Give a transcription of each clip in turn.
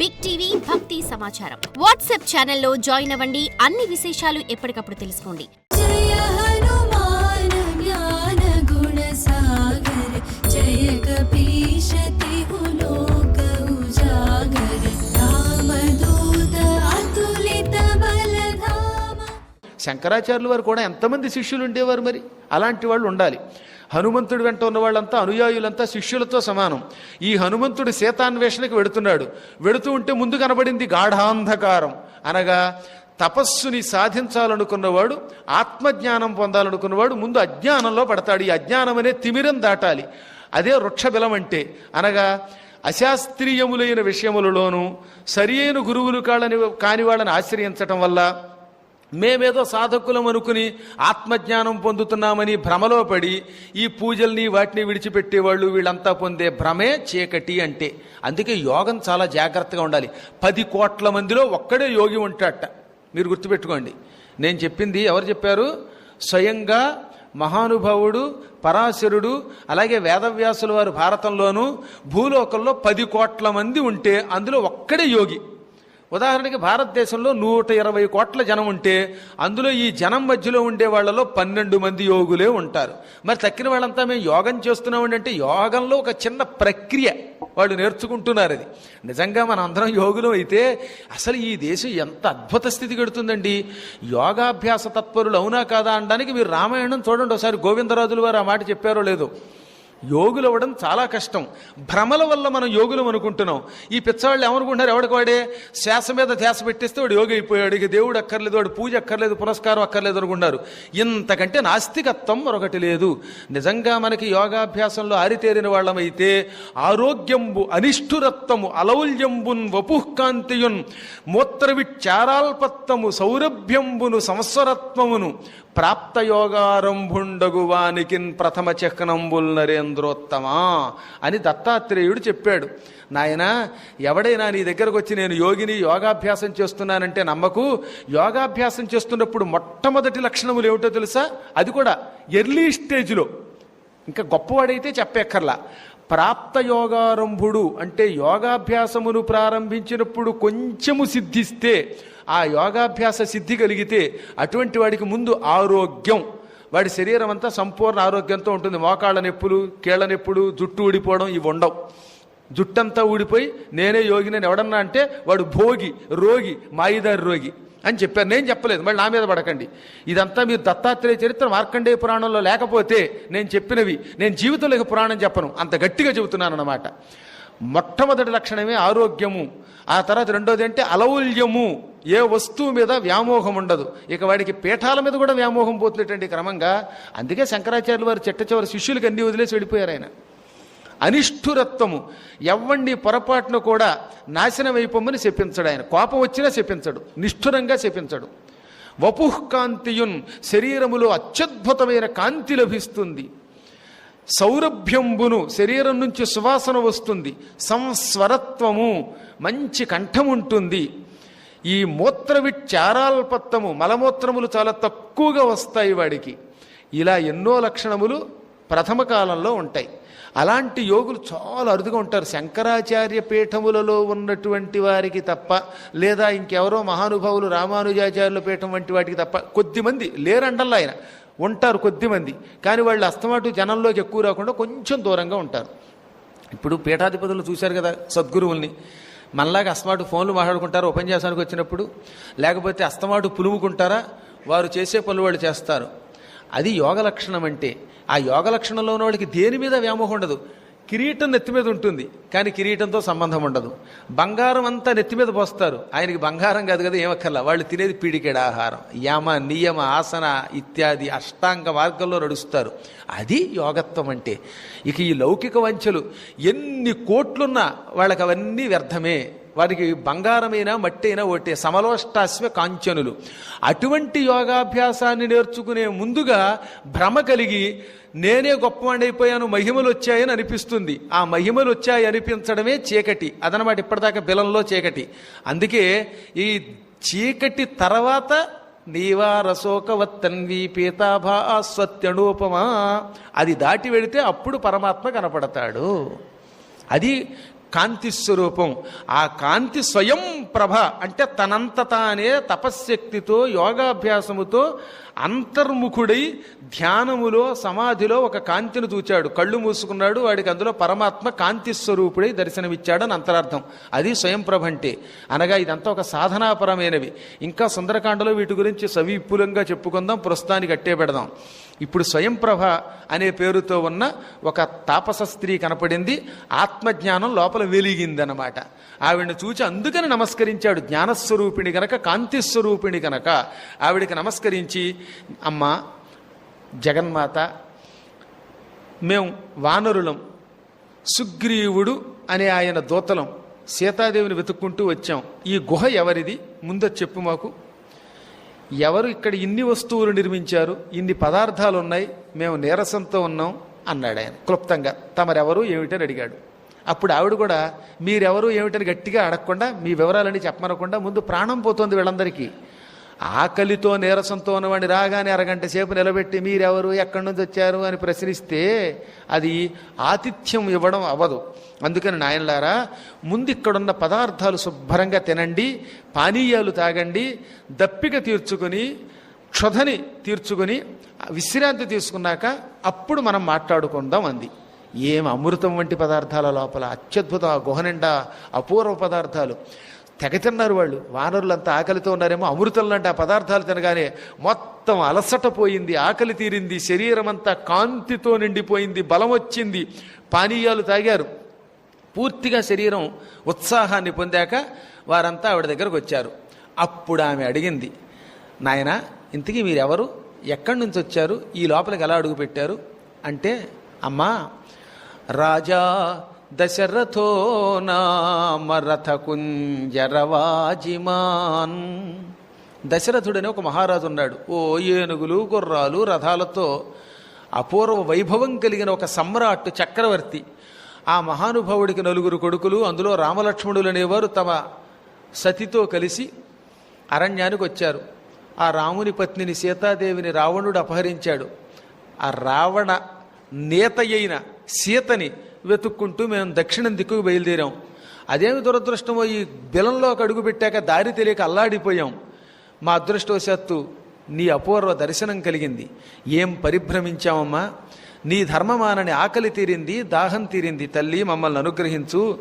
Big TV భక్తి సమాచారం WhatsApp ఛానల్లో జాయిన్ అవ్వండి. అన్ని విశేషాలు ఎప్పటికప్పుడు తెలుసుకోండి. శంకరాచార్యుల వారు కూడా ఎంతమంది శిష్యులు ఉండేవారు మరి? అలాంటి వాళ్ళు ఉండాలి. హనుమంతుడి వెంట ఉన్న వాళ్ళంతా అనుయాయులంతా శిష్యులతో సమానం. ఈ హనుమంతుడు సీతాన్వేషణకి వెడుతున్నాడు. వెడుతూ ఉంటే ముందు కనబడింది గాఢాంధకారం. అనగా తపస్సుని సాధించాలనుకున్నవాడు ఆత్మజ్ఞానం పొందాలనుకున్నవాడు ముందు అజ్ఞానంలో పడతాడు. ఈ అజ్ఞానం అనే తిమిరం దాటాలి. అదే వృక్షబలం అంటే. అనగా అశాస్త్రీయములైన విషయములలోనూ సరియైన గురువులు కాళ్ళని కాని వాళ్ళని ఆశ్రయించటం వల్ల మేమేదో సాధకులం అనుకుని ఆత్మజ్ఞానం పొందుతున్నామని భ్రమలో పడి ఈ పూజల్ని వాటిని విడిచిపెట్టేవాళ్ళు వీళ్ళంతా పొందే భ్రమే చీకటి అంటే. అందుకే యోగం చాలా జాగ్రత్తగా ఉండాలి. పది కోట్ల మందిలో ఒక్కడే యోగి ఉంటాడట. మీరు గుర్తుపెట్టుకోండి. నేను చెప్పింది ఎవరు చెప్పారు? స్వయంగా మహానుభావుడు పరాశరుడు అలాగే వేదవ్యాసుల వారు భారతంలోనూ భూలోకంలో పది కోట్ల మంది ఉంటే అందులో ఒక్కడే యోగి. ఉదాహరణకి భారతదేశంలో నూట ఇరవై కోట్ల జనం ఉంటే అందులో ఈ జనం మధ్యలో ఉండే వాళ్ళలో పన్నెండు మంది యోగులే ఉంటారు. మరి తక్కిన వాళ్ళంతా మేము యోగం చేస్తున్నామండి అంటే యోగంలో ఒక చిన్న ప్రక్రియ వాళ్ళు నేర్చుకుంటున్నారు అది. నిజంగా మన అందరం యోగులు అయితే అసలు ఈ దేశం ఎంత అద్భుత స్థితి గడుతుందండి. యోగాభ్యాస తత్పరులు అవునా కాదా అనడానికి మీరు రామాయణం చూడండి. ఒకసారి గోవిందరాజులు వారు ఆ మాట చెప్పారో లేదో. యోగులు అవ్వడం చాలా కష్టం. భ్రమల వల్ల మనం యోగులు అనుకుంటున్నాం. ఈ పిచ్చవాళ్ళు ఏమనుకుంటున్నారు? ఎవడికి వాడే శ్వాస మీద ధ్యాస పెట్టేస్తే వాడు యోగి అయిపోయాడు. ఇక దేవుడు అక్కర్లేదు వాడు పూజ అక్కర్లేదు పురస్కారం అక్కర్లేదు అనుకున్నారు ఇంతకంటే నాస్తికత్వం మరొకటి లేదు. నిజంగా మనకి యోగాభ్యాసంలో ఆరితేరిన వాళ్ళమైతే ఆరోగ్యంబు అనిష్ఠురత్వము అలౌల్యంబున్ వపుఃకాంతియున్ మూత్రవిచారాల్పత్తము సౌరభ్యంబును సంవత్సరత్వమును ప్రాప్త ప్రథమ చక్నంబుల్ నరేంద్రోత్తమా అని దత్తాత్రేయుడు చెప్పాడు. నాయన ఎవడైనా నీ దగ్గరకు వచ్చి నేను యోగిని యోగాభ్యాసం చేస్తున్నానంటే నమ్మకు. యోగాభ్యాసం చేస్తున్నప్పుడు మొట్టమొదటి లక్షణములు ఏమిటో తెలుసా? అది కూడా ఎర్లీ స్టేజ్లో. ఇంకా గొప్పవాడైతే చెప్పెక్కర్లా. ప్రాప్త యోగారంభుడు అంటే యోగాభ్యాసమును ప్రారంభించినప్పుడు కొంచెము సిద్ధిస్తే ఆ యోగాభ్యాస సిద్ధి కలిగితే అటువంటి వాడికి ముందు ఆరోగ్యం. వాడి శరీరం అంతా సంపూర్ణ ఆరోగ్యంతో ఉంటుంది. మోకాళ్ళ నొప్పులు కీళ్ళ నొప్పులు జుట్టు ఊడిపోవడం ఇవి ఉండవు. జుట్టంతా ఊడిపోయి నేనే యోగినని ఎవడన్నా అంటే వాడు భోగి రోగి మాయిదారి రోగి. అని చెప్పారు. నేను చెప్పలేదు. మళ్ళీ నా మీద పడకండి. ఇదంతా మీరు దత్తాత్రేయ చరిత్ర మార్కండేయ పురాణంలో లేకపోతే నేను చెప్పినవి. నేను జీవితంలో ఇక పురాణం చెప్పను. అంత గట్టిగా చెబుతున్నాను అన్నమాట మొట్టమొదటి లక్షణమే ఆరోగ్యము. ఆ తర్వాత రెండోది అంటే అలౌల్యము. ఏ వస్తువు మీద వ్యామోహం ఉండదు. ఇక వాడికి పీఠాల మీద కూడా వ్యామోహం పోతున్నటువంటి క్రమంగా అందుకే శంకరాచార్యులు వారు చెట్ట చివరి శిష్యులకు అన్ని వదిలేసి వెళ్ళిపోయారు ఆయన. అనిష్ఠురత్వము ఎవ్వండి పొరపాటును కూడా నాశనం అయిపోమని చెప్పించడు ఆయన. కోపం వచ్చినా చెప్పించడు. నిష్ఠురంగా చెప్పించడు. వపుఃకాంతియున్ శరీరములో అత్యద్భుతమైన కాంతి లభిస్తుంది. సౌరభ్యంబును శరీరం నుంచి సువాసన వస్తుంది. సంస్వరత్వము మంచి కంఠం ఉంటుంది. ఈ మూత్రవిచారాల్పత్తము మలమూత్రములు చాలా తక్కువగా వస్తాయి వాడికి. ఇలా ఎన్నో లక్షణములు ప్రథమ కాలంలో ఉంటాయి. అలాంటి యోగులు చాలా అరుదుగా ఉంటారు. శంకరాచార్య పీఠములలో ఉన్నటువంటి వారికి తప్ప లేదా ఇంకెవరో మహానుభావులు రామానుజాచార్యుల పీఠం వంటి వాటికి తప్ప కొద్దిమంది లేరండల్లా ఆయన. ఉంటారు కొద్దిమంది కానీ వాళ్ళు అస్తమాటు జనంలోకి ఎక్కువ రాకుండా కొంచెం దూరంగా ఉంటారు. ఇప్పుడు పీఠాధిపతులు చూశారు కదా సద్గురువుల్ని. మనలాగా అస్తమాటు ఫోన్లు మాట్లాడుకుంటారు ఉపన్యాసానికి వచ్చినప్పుడు. లేకపోతే అస్తమాటు పులుముకుంటారా? వారు చేసే పనులు వాళ్ళు చేస్తారు. అది యోగ లక్షణం అంటే. ఆ యోగ లక్షణంలో ఉన్నవాడికి దేని మీద వ్యామోహం ఉండదు. కిరీటం నెత్తి మీద ఉంటుంది కానీ కిరీటంతో సంబంధం ఉండదు. బంగారం అంతా నెత్తి మీద పోస్తారు. ఆయనకి బంగారం కాదు కదా ఏమక్కర్లా? వాళ్ళు తినేది పీడికేడ ఆహారం. యమ నియమ ఆసన ఇత్యాది అష్టాంగ మార్గంలో నడుస్తారు. అది యోగత్వం అంటే. ఇక ఈ లౌకిక వంచలు ఎన్ని కోట్లున్నా వాళ్ళకి అవన్నీ వ్యర్థమే. వారికి బంగారమైన మట్టి అయినా ఒకటే సమలోష్టాశ్వ కాంచనులు. అటువంటి యోగాభ్యాసాన్ని నేర్చుకునే ముందుగా భ్రమ కలిగి నేనే గొప్పవాడైపోయాను అయిపోయాను మహిమలు వచ్చాయని అనిపిస్తుంది. ఆ మహిమలు వచ్చాయి అనిపించడమే చీకటి. అదనమాట ఇప్పటిదాకా బిలంలో చీకటి. అందుకే ఈ చీకటి తర్వాత నీవారశోకవత్తన్వి పీతాభా స్వత్యణూపమా అది దాటి వెళితే అప్పుడు పరమాత్మ కనపడతాడు. అది కాంతి స్వరూపం. ఆ కాంతి స్వయం ప్రభ అంటే తనంత తానే తపశ్శక్తితో యోగాభ్యాసముతో అంతర్ముఖుడై ధ్యానములో సమాధిలో ఒక కాంతిని చూచాడు. కళ్ళు మూసుకున్నాడు. వాడికి అందులో పరమాత్మ కాంతి స్వరూపుడై దర్శనమిచ్చాడని అంతరార్థం. అది స్వయం ప్రభ అంటే. అనగా ఇదంతా ఒక సాధనాపరమైనవి. ఇంకా సుందరకాండలో వీటి గురించి సవిపులంగా చెప్పుకుందాం. ప్రస్తుతానికి అట్టే పెడదాం. ఇప్పుడు స్వయంప్రభ అనే పేరుతో ఉన్న ఒక తాపస స్త్రీ కనపడింది. ఆత్మజ్ఞానం లోపల వెలిగిందనమాట ఆవిడని చూచి అందుకని నమస్కరించాడు. జ్ఞానస్వరూపిణి గనక కాంతిస్వరూపిణి కనుక గనక ఆవిడికి నమస్కరించి అమ్మ జగన్మాత మేము వానరులం సుగ్రీవుడు అనే ఆయన దూతలం సీతాదేవిని వెతుక్కుంటూ వచ్చాం. ఈ గుహ ఎవరిది? ముందు చెప్పు మాకు. ఎవరు ఇక్కడ ఇన్ని వస్తువులు నిర్మించారు ఇన్ని పదార్థాలు ఉన్నాయి మేము నీరసంతో ఉన్నాం అన్నాడు ఆయన క్లుప్తంగా. తమరెవరు ఏమిటని అడిగాడు. అప్పుడు ఆవిడ కూడా మీరెవరు ఏమిటని గట్టిగా అడగకుండా మీ వివరాలని చెప్పమనకుండా ముందు ప్రాణం పోతుంది వీళ్ళందరికీ. ఆకలితో నీరసంతో ఉన్నవాడిని రాగానే అరగంట సేపు నిలబెట్టి మీరెవరు? ఎక్కడి నుంచి వచ్చారు? అని ప్రశ్నిస్తే అది ఆతిథ్యం ఇవ్వడం అవ్వదు. అందుకని నాయనలారా ముందు ఇక్కడున్న పదార్థాలు శుభ్రంగా తినండి పానీయాలు తాగండి దప్పిక తీర్చుకొని క్షుధని తీర్చుకొని విశ్రాంతి తీసుకున్నాక అప్పుడు మనం మాట్లాడుకుందాం అంది. ఏం అమృతం వంటి పదార్థాల లోపల అత్యద్భుత గుహ నిండా అపూర్వ పదార్థాలు. తెగతిన్నారు వాళ్ళు. వానరులంతా ఆకలితో ఉన్నారేమో అమృతం లాంటి ఆ పదార్థాలు తినగానే మొత్తం అలసట పోయింది ఆకలి తీరింది శరీరం అంతా కాంతితో నిండిపోయింది బలం వచ్చింది. పానీయాలు తాగారు. పూర్తిగా శరీరం ఉత్సాహాన్ని పొందాక వారంతా ఆవిడ దగ్గరకు వచ్చారు. అప్పుడు ఆమె అడిగింది నాయన ఇంతకీ మీరెవరు? ఎక్కడి నుంచి వచ్చారు? ఈ లోపలికి ఎలా అడుగుపెట్టారు? అంటే అమ్మా రాజా దశరథో నామరథ కుంజరవాజిమాన్ దశరథుడని ఒక మహారాజు ఉన్నాడు. ఓ ఏనుగులు గుర్రాలు రథాలతో అపూర్వ వైభవం కలిగిన ఒక సమ్రాట్ చక్రవర్తి. ఆ మహానుభావుడికి నలుగురు కొడుకులు అందులో రామలక్ష్మణులు అనేవారు తమ సతితో కలిసి అరణ్యానికి వచ్చారు. ఆ రాముని పత్నిని సీతాదేవిని రావణుడు అపహరించాడు. ఆ రావణ నేత అయిన సీతని వెతుక్కుంటూ మేము దక్షిణం దిక్కుకు బయలుదేరాం. అదేమి దురదృష్టమో ఈ బిలంలోకి అడుగు పెట్టాక దారి తెలియక అల్లాడిపోయాం. మా అదృష్టవశాత్తు నీ అపూర్వ దర్శనం కలిగింది. ఏం పరిభ్రమించామమ్మా? నీ ధర్మమానని ఆకలి తీరింది దాహం తీరింది తల్లి మమ్మల్ని అనుగ్రహించు.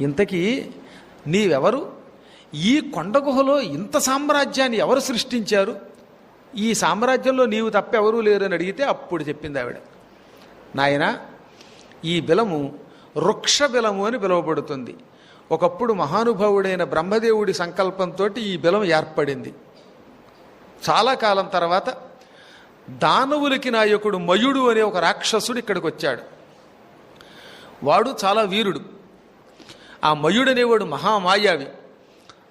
ఇంతకీ నీవెవరు? ఈ కొండ గుహలో ఇంత సామ్రాజ్యాన్ని ఎవరు సృష్టించారు? ఈ సామ్రాజ్యంలో నీవు తప్ప ఎవరూ లేరు అని అడిగితే అప్పుడు చెప్పింది ఆవిడ. నాయనా ఈ బిలము వృక్ష బిలము అని పిలువబడుతుంది. ఒకప్పుడు మహానుభావుడైన బ్రహ్మదేవుడి సంకల్పంతో ఈ బిలం ఏర్పడింది. చాలా కాలం తర్వాత దానవులకి నాయకుడు మయుడు అనే ఒక రాక్షసుడు ఇక్కడికి వచ్చాడు వాడు చాలా వీరుడు. ఆ మయుడు అనేవాడు మహామాయావి.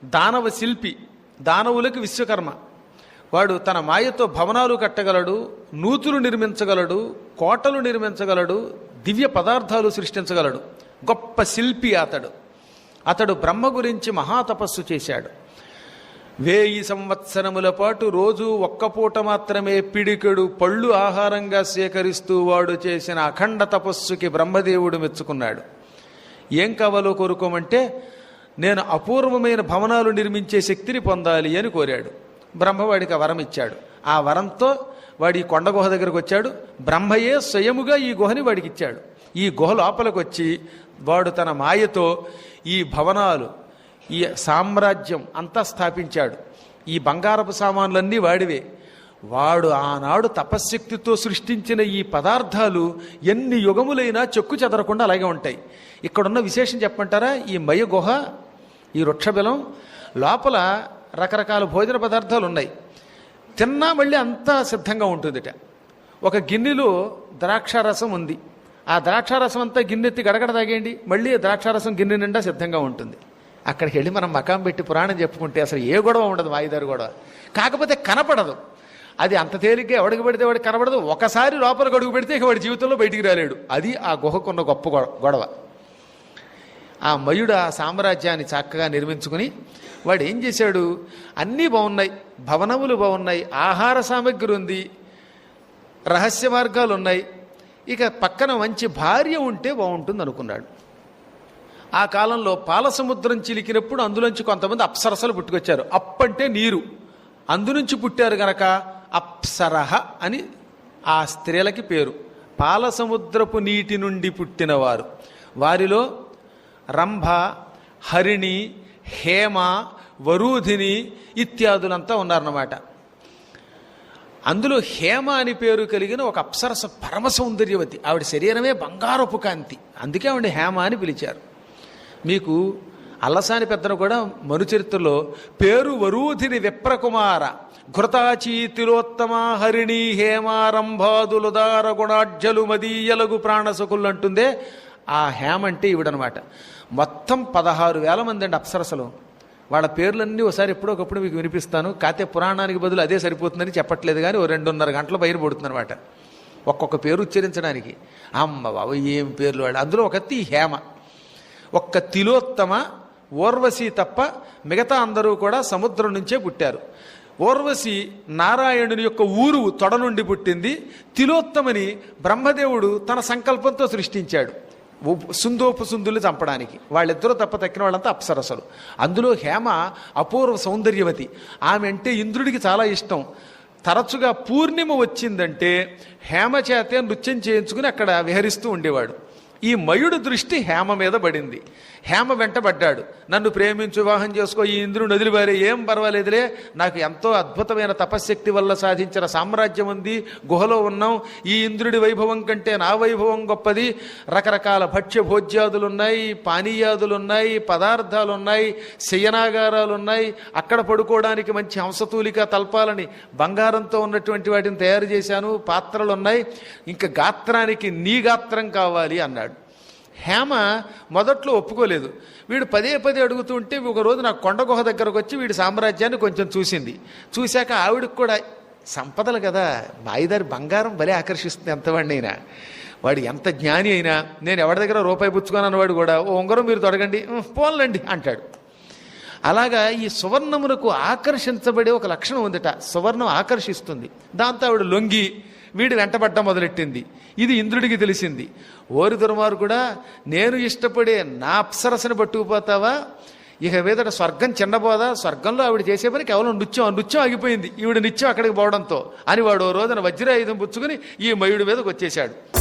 దానవ శిల్పి దానవులకి విశ్వకర్మ. వాడు తన మాయతో భవనాలు కట్టగలడు నూతులు నిర్మించగలడు కోటలు నిర్మించగలడు దివ్య పదార్థాలు సృష్టించగలడు. గొప్ప శిల్పి అతడు. అతడు బ్రహ్మ గురించి మహాతపస్సు చేశాడు. వేయి సంవత్సరముల పాటు రోజు ఒక్క పూట మాత్రమే పిడికెడు పళ్ళు ఆహారంగా సేకరిస్తూ వాడు చేసిన అఖండ తపస్సుకి బ్రహ్మదేవుడు మెచ్చుకున్నాడు. ఏం కావాలో కోరుకోమంటే నేను అపూర్వమైన భవనాలు నిర్మించే శక్తిని పొందాలి అని కోరాడు. బ్రహ్మవాడికి ఆ వరం ఇచ్చాడు. ఆ వరంతో వాడి ఈ కొండ గుహ దగ్గరకు వచ్చాడు. బ్రహ్మయే స్వయముగా ఈ గుహని వాడికి ఇచ్చాడు. ఈ గుహ లోపలికి వచ్చి వాడు తన మాయతో ఈ భవనాలు ఈ సామ్రాజ్యం అంతా స్థాపించాడు. ఈ బంగారపు సామాన్లన్నీ వాడివే. వాడు ఆనాడు తపశ్శక్తితో సృష్టించిన ఈ పదార్థాలు ఎన్ని యుగములైనా చెక్కు చెదరకుండా అలాగే ఉంటాయి. ఇక్కడున్న విశేషం చెప్పంటారా ఈ మయ గుహ ఈ వృక్షబిలం లోపల రకరకాల భోజన పదార్థాలు ఉన్నాయి. తిన్నా మళ్ళీ అంతా సిద్ధంగా ఉంటుందిట. ఒక గిన్నెలో ద్రాక్షారసం ఉంది. ఆ ద్రాక్షారసం అంతా గిన్నెత్తి గడగడ తాగేయండి మళ్ళీ ద్రాక్షారసం గిన్నె నిండా సిద్ధంగా ఉంటుంది. అక్కడికి వెళ్ళి మనం మకాం పెట్టి పురాణం చెప్పుకుంటే అసలు ఏ గొడవ ఉండదు వాయిదారు గొడవ. కాకపోతే కనపడదు. అది అంత తేలిగ్గా ఎవడికి పెడితే వాడికి కనపడదు ఒకసారి లోపల గడుగు పెడితే ఇక వాడి జీవితంలో బయటికి రాలేడు. అది ఆ గుహకున్న గొప్ప గొడవ. ఆ మయుడు ఆ సామ్రాజ్యాన్ని చక్కగా నిర్మించుకుని వాడు ఏం చేశాడు? అన్నీ బాగున్నాయి. భవనములు బాగున్నాయి ఆహార సామగ్రి ఉంది రహస్య మార్గాలు ఉన్నాయి. ఇక పక్కన మంచి భార్య ఉంటే బాగుంటుంది అనుకున్నాడు. ఆ కాలంలో పాలసముద్రం చిలికినప్పుడు అందులోంచి కొంతమంది అప్సరసలు పుట్టుకొచ్చారు. అప్పంటే నీరు. అందునుంచి పుట్టారు గనక అప్సరహ అని ఆ స్త్రీలకి పేరు. పాలసముద్రపు నీటి నుండి పుట్టినవారు. వారిలో రంభ హరిణి హేమ వరూధిని ఇత్యాదులంతా ఉన్నారన్నమాట. అందులో హేమ అని పేరు కలిగిన ఒక అప్సరస పరమ సౌందర్యవతి ఆవిడ శరీరమే బంగారపు కాంతి. అందుకే ఆవిడ హేమ అని పిలిచారు. మీకు అల్లసాని పెద్దను కూడా మనుచరిత్రలో పేరు వరూధిని విప్రకుమార. ఘృతాచీ తిలోత్తమ హరిణి హేమారంభాదులుదార గుణాఢ్యలు మదీయలగు ప్రాణసుకులు అంటుందే ఆ హేమ అంటే ఈవిడనమాట. మొత్తం పదహారు వేల మంది అండి అప్సరసలు. వాళ్ళ పేర్లన్నీ ఒకసారి ఎప్పుడొకప్పుడు మీకు వినిపిస్తాను. కాతే పురాణానికి బదులు అదే సరిపోతుందని చెప్పట్లేదు కానీ ఓ రెండున్నర గంటలు బయట ఒక్కొక్క పేరు ఉచ్చరించడానికి. అమ్మ బాబు ఏం పేర్లు వాడు అందులో ఒకత్తి హేమ. ఒక్క తిలోత్తమ ఓర్వశి తప్ప మిగతా అందరూ కూడా సముద్రం నుంచే పుట్టారు. ఓర్వశి నారాయణుని యొక్క ఊరు తొడ నుండి పుట్టింది. తిలోత్తమని బ్రహ్మదేవుడు తన సంకల్పంతో సృష్టించాడు. ఉప్- సుందోపు సుందులు చంపడానికి. వాళ్ళిద్దరూ తప్ప తక్కిన వాళ్ళంతా అప్సరసలు. అందులో హేమ అపూర్వ సౌందర్యవతి. ఆమె అంటే ఇంద్రుడికి చాలా ఇష్టం. తరచుగా పూర్ణిమ వచ్చిందంటే హేమ చేతే నృత్యం చేయించుకుని అక్కడ విహరిస్తూ ఉండేవాడు. ఈ మయుడు దృష్టి హేమ మీద పడింది. హేమ వెంటబడ్డాడు. నన్ను ప్రేమించు వివాహం చేసుకో ఈ ఇంద్రుడు వదిలివారే ఏం పర్వాలేదులే. నాకు ఎంతో అద్భుతమైన తపశ్శక్తి వల్ల సాధించిన సామ్రాజ్యం ఉంది గుహలో ఉన్నాం. ఈ ఇంద్రుడి వైభవం కంటే నా వైభవం గొప్పది. రకరకాల భక్ష్య భోజ్యాదులు ఉన్నాయి పానీయాదులు ఉన్నాయి పదార్థాలు ఉన్నాయి శయనాగారాలు ఉన్నాయి అక్కడ పడుకోవడానికి మంచి హంసతూలిక తల్పాలని బంగారంతో ఉన్నటువంటి వాటిని తయారు చేశాను. పాత్రలు ఉన్నాయి ఇంకా గాత్రానికి నీ గాత్రం కావాలి అన్నాడు. హేమ మొదట్లో ఒప్పుకోలేదు. వీడు పదే పదే అడుగుతూ ఉంటే ఒక రోజు కొండగుహ కొండ గుహ దగ్గరకు వచ్చి వీడి సామ్రాజ్యాన్ని కొంచెం చూసింది. చూశాక ఆవిడకి కూడా సంపదలు కదా బాయిదారి బంగారం భలే ఆకర్షిస్తుంది ఎంతవాడిని అయినా. వాడు ఎంత జ్ఞాని అయినా నేను ఎవరి దగ్గర రూపాయి పుచ్చుకోనన్న వాడు కూడా ఓ ఉంగరం మీరు తొడగండి పోన్లండి అంటాడు. అలాగా ఈ సువర్ణమునకు ఆకర్షించబడే ఒక లక్షణం ఉందట సువర్ణం ఆకర్షిస్తుంది. దాంతో ఆవిడ లొంగి వీడు వెంటబడ్డం మొదలెట్టింది. ఇది ఇంద్రుడికి తెలిసింది. ఓరి దుర్మారు కూడా నేను ఇష్టపడే నా అప్సరసను పట్టుకుపోతావా? ఇక మీదట స్వర్గం చిన్నబోదా? స్వర్గంలో ఆవిడ చేసే పని కేవలం నృత్యం. నృత్యం ఆగిపోయింది. ఈవిడ నిత్యం అక్కడికి పోవడంతో. అని వాడు ఓ రోజున వజ్రాయుధం పుచ్చుకుని ఈ మయుడి మీదకి వచ్చేశాడు